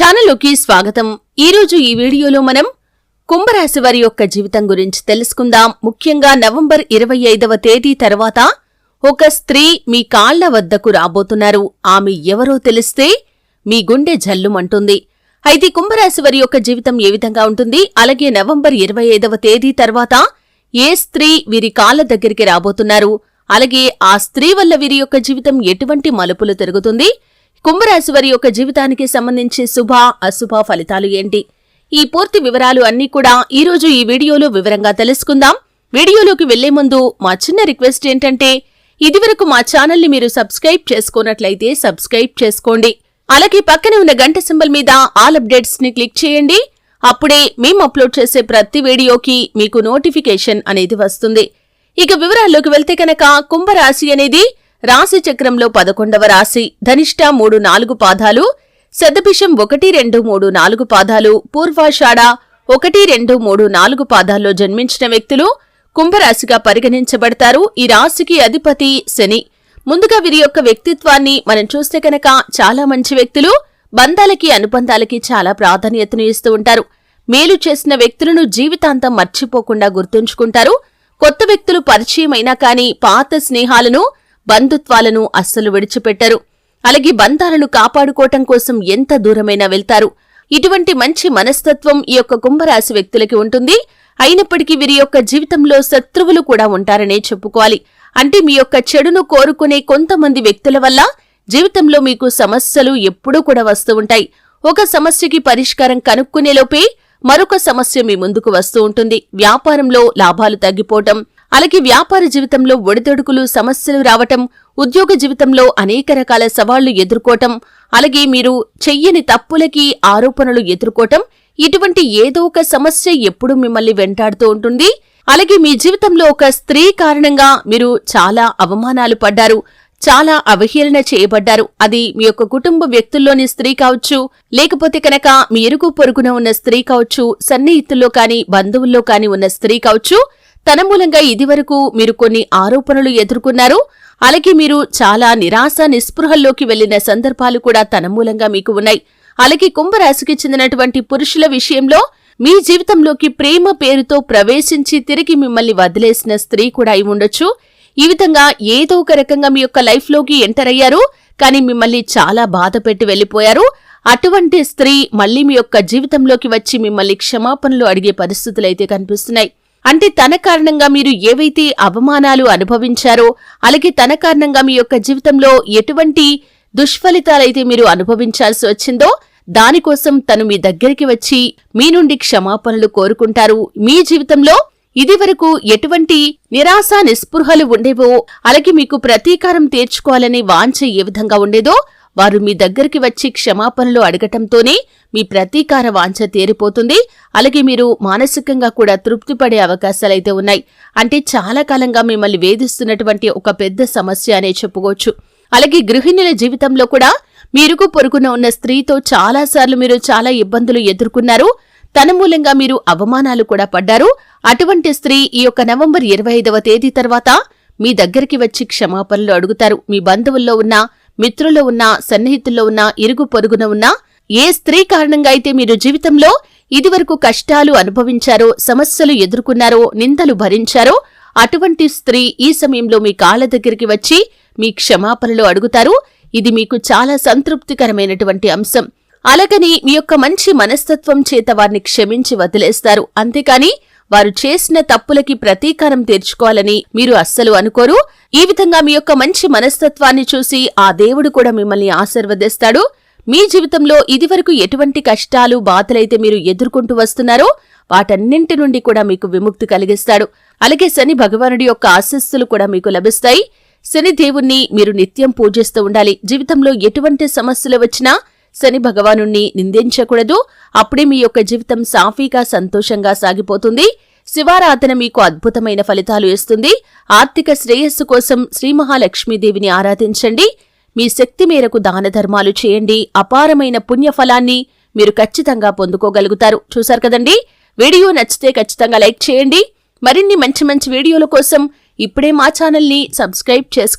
ఛానల్లోకి స్వాగతం. ఈరోజు ఈ వీడియోలో మనం కుంభరాశి వారి యొక్క జీవితం గురించి తెలుసుకుందాం. ముఖ్యంగా నవంబర్ ఇరవై ఐదవ తేదీ తర్వాత ఒక స్త్రీ మీ కాళ్ళ వద్దకు రాబోతున్నారు. ఆమె ఎవరో తెలిస్తే మీ గుండె జల్లుమంటుంది. అయితే కుంభరాశి వారి యొక్క జీవితం ఏ విధంగా ఉంటుంది? అలాగే నవంబర్ ఇరవై ఐదవ తేదీ తర్వాత ఏ స్త్రీ వీరి కాళ్ళ దగ్గరికి రాబోతున్నారు? అలాగే ఆ స్త్రీ వల్ల వీరి యొక్క జీవితం ఎటువంటి మలుపులు తిరుగుతుంది? కుంభరాశి వారి యొక్క జీవితానికి సంబంధించి శుభ అశుభ ఫలితాలు ఏంటి? ఈ పూర్తి వివరాలు అన్నీ కూడా ఈ రోజు ఈ వీడియోలో వివరంగా తెలుసుకుందాం. వీడియోలోకి వెళ్ళే ముందు మా చిన్న రిక్వెస్ట్ ఏంటంటే ఇదివరకు మా ఛానల్ని మీరు సబ్స్క్రైబ్ చేసుకున్నట్లయితే సబ్స్క్రైబ్ చేసుకోండి. అలాగే పక్కనే ఉన్న గంట సింబల్ మీద ఆల్ అప్డేట్స్ని క్లిక్ చేయండి. అప్పుడే మేము అప్లోడ్ చేసే ప్రతి వీడియోకి మీకు నోటిఫికేషన్ అనేది వస్తుంది. ఇక వివరాల్లోకి వెళ్తే కనుక కుంభరాశి అనేది రాశి చక్రంలో పదకొండవ రాశి ధనిష్ట మూడు నాలుగు పాదాలు శతభిషం ఒకటి రెండు మూడు నాలుగు పాదాలు పూర్వాషాఢ ఒకటి రెండు మూడు నాలుగు పాదాల్లో జన్మించిన వ్యక్తులు కుంభరాశిగా పరిగణించబడతారు. ఈ రాశికి అధిపతి శని. ముందుగా వీరి యొక్క వ్యక్తిత్వాన్ని మనం చూస్తే కనుక చాలా మంచి వ్యక్తులు బంధాలకి అనుబంధాలకి చాలా ప్రాధాన్యతను ఇస్తూ ఉంటారు. మేలు చేసిన వ్యక్తులను జీవితాంతం మర్చిపోకుండా గుర్తుంచుకుంటారు. కొత్త వ్యక్తులు పరిచయమైనా కానీ పాత స్నేహాలను బంధుత్వాలను అస్సలు విడిచిపెట్టరు. అలాగే బంధాలను కాపాడుకోవటం కోసం ఎంత దూరమైనా వెళ్తారు. ఇటువంటి మంచి మనస్తత్వం ఈ యొక్క కుంభరాశి వ్యక్తులకి ఉంటుంది. అయినప్పటికీ వీరి యొక్క జీవితంలో శత్రువులు కూడా ఉంటారనే చెప్పుకోవాలి. అంటే మీ యొక్క చెడును కోరుకునే కొంతమంది వ్యక్తుల వల్ల జీవితంలో మీకు సమస్యలు ఎప్పుడూ కూడా వస్తూ ఉంటాయి. ఒక సమస్యకి పరిష్కారం కనుక్కునేలోపే మరొక సమస్య మీ ముందుకు వస్తూ ఉంటుంది. వ్యాపారంలో లాభాలు తగ్గిపోవటం అలాగే వ్యాపార జీవితంలో ఒడిదొడుకులు సమస్యలు రావటం ఉద్యోగ జీవితంలో అనేక రకాల సవాళ్ళు ఎదుర్కోవటం అలాగే మీరు చెయ్యని తప్పులకి ఆరోపణలు ఎదుర్కోవటం ఇటువంటి ఏదో ఒక సమస్య ఎప్పుడు మిమ్మల్ని వెంటాడుతూ ఉంటుంది. అలాగే మీ జీవితంలో ఒక స్త్రీ కారణంగా మీరు చాలా అవమానాలు పడ్డారు చాలా అవహేళన చేయబడ్డారు. అది మీ యొక్క కుటుంబ వ్యక్తుల్లోని స్త్రీ కావచ్చు లేకపోతే కనుక మీ ఇరుగు పొరుగున ఉన్న స్త్రీ కావచ్చు సన్నిహితుల్లో కాని బంధువుల్లో కాని ఉన్న స్త్రీ కావచ్చు తన మూలంగా ఇదివరకు మీరు కొన్ని ఆరోపణలు ఎదుర్కొన్నారు. అలాగే మీరు చాలా నిరాశ నిస్పృహల్లోకి వెళ్ళిన సందర్భాలు కూడా తన మూలంగా మీకు ఉన్నాయి. అలాగే కుంభరాశికి చెందినటువంటి పురుషుల విషయంలో మీ జీవితంలోకి ప్రేమ పేరుతో ప్రవేశించి తిరిగి మిమ్మల్ని వదిలేసిన స్త్రీ కూడా అయి ఉండొచ్చు. ఈ విధంగా ఏదో ఒక రకంగా మీ యొక్క లైఫ్లోకి ఎంటర్ అయ్యారు. కానీ మిమ్మల్ని చాలా బాధ పెట్టి వెళ్ళిపోయారు అటువంటి స్త్రీ మళ్ళీ మీ యొక్క జీవితంలోకి వచ్చి మిమ్మల్ని క్షమాపణలు అడిగే పరిస్థితులైతే కనిపిస్తున్నాయి. అంటే తన కారణంగా మీరు ఏవైతే అవమానాలు అనుభవించారో అలాగే తన కారణంగా మీ యొక్క జీవితంలో ఎటువంటి దుష్ఫలితాలైతే మీరు అనుభవించాల్సి వచ్చిందో దానికోసం తను మీ దగ్గరికి వచ్చి మీ నుండి క్షమాపణలు కోరుకుంటారు. మీ జీవితంలో ఇదివరకు ఎటువంటి నిరాశ నిస్పృహలు ఉండేవో అలాగే మీకు ప్రతీకారం తీర్చుకోవాలనే వాంఛ ఏ విధంగా ఉండేదో వారు మీ దగ్గరికి వచ్చి క్షమాపణలు అడగటంతోనే మీ ప్రతీకార వాంఛ తీరిపోతుంది. అలాగే మీరు మానసికంగా కూడా తృప్తిపడే అవకాశాలైతే ఉన్నాయి. అంటే చాలా కాలంగా మిమ్మల్ని వేధిస్తున్నటువంటి ఒక పెద్ద సమస్య అనే చెప్పుకోవచ్చు. అలాగే గృహిణుల జీవితంలో కూడా మీరుకు పొరుగున ఉన్న స్త్రీతో చాలాసార్లు మీరు చాలా ఇబ్బందులు ఎదుర్కొన్నారు. తన మూలంగా మీరు అవమానాలు కూడా పడ్డారు. అటువంటి స్త్రీ ఈ యొక్క నవంబర్ ఇరవై ఐదవ తేదీ తర్వాత మీ దగ్గరికి వచ్చి క్షమాపణలు అడుగుతారు. మీ బంధువుల్లో ఉన్న మిత్రుల్లో ఉన్న సన్నిహితుల్లో ఉన్న ఇరుగు పొరుగున ఉన్నా ఏ స్త్రీ కారణంగా అయితే మీరు జీవితంలో ఇదివరకు కష్టాలు అనుభవించారో సమస్యలు ఎదుర్కొన్నారో నిందలు భరించారో అటువంటి స్త్రీ ఈ సమయంలో మీ కాళ్ళ దగ్గరికి వచ్చి మీ క్షమాపణలు అడుగుతారు. ఇది మీకు చాలా సంతృప్తికరమైనటువంటి అంశం. అలాగని మీ యొక్క మంచి మనస్తత్వం చేత వారిని క్షమించి వదిలేస్తారు. అంతేకాని వారు చేసిన తప్పులకి ప్రతీకారం తీర్చుకోవాలని మీరు అస్సలు అనుకోరు. ఈ విధంగా మీ యొక్క మంచి మనస్తత్వాన్ని చూసి ఆ దేవుడు కూడా మిమ్మల్ని ఆశీర్వదిస్తాడు. మీ జీవితంలో ఇదివరకు ఎటువంటి కష్టాలు బాధలైతే మీరు ఎదుర్కొంటూ వస్తున్నారో వాటన్నింటి నుండి కూడా మీకు విముక్తి కలిగిస్తాడు. అలాగే శని భగవానుడి యొక్క ఆశస్సులు కూడా మీకు లభిస్తాయి. శని దేవుణ్ణి మీరు నిత్యం పూజిస్తూ ఉండాలి. జీవితంలో ఎటువంటి సమస్యలు వచ్చినా శని భగవాను నిందించకూడదు. అప్పుడే మీ యొక్క జీవితం సాఫీగా సంతోషంగా సాగిపోతుంది. శివారాధన మీకు అద్భుతమైన ఫలితాలు ఇస్తుంది. ఆర్థిక శ్రేయస్సు కోసం శ్రీ మహాలక్ష్మీదేవిని ఆరాధించండి. మీ శక్తి మేరకు దాన ధర్మాలు చేయండి. అపారమైన పుణ్యఫలాన్ని మీరు ఖచ్చితంగా పొందుకోగలుగుతారు. చూశారు కదండి? వీడియో నచ్చితే ఖచ్చితంగా లైక్ చేయండి. మరిన్ని మంచి మంచి వీడియోల కోసం ఇప్పుడే మా ఛానల్ని సబ్స్క్రైబ్ చేసుకోండి.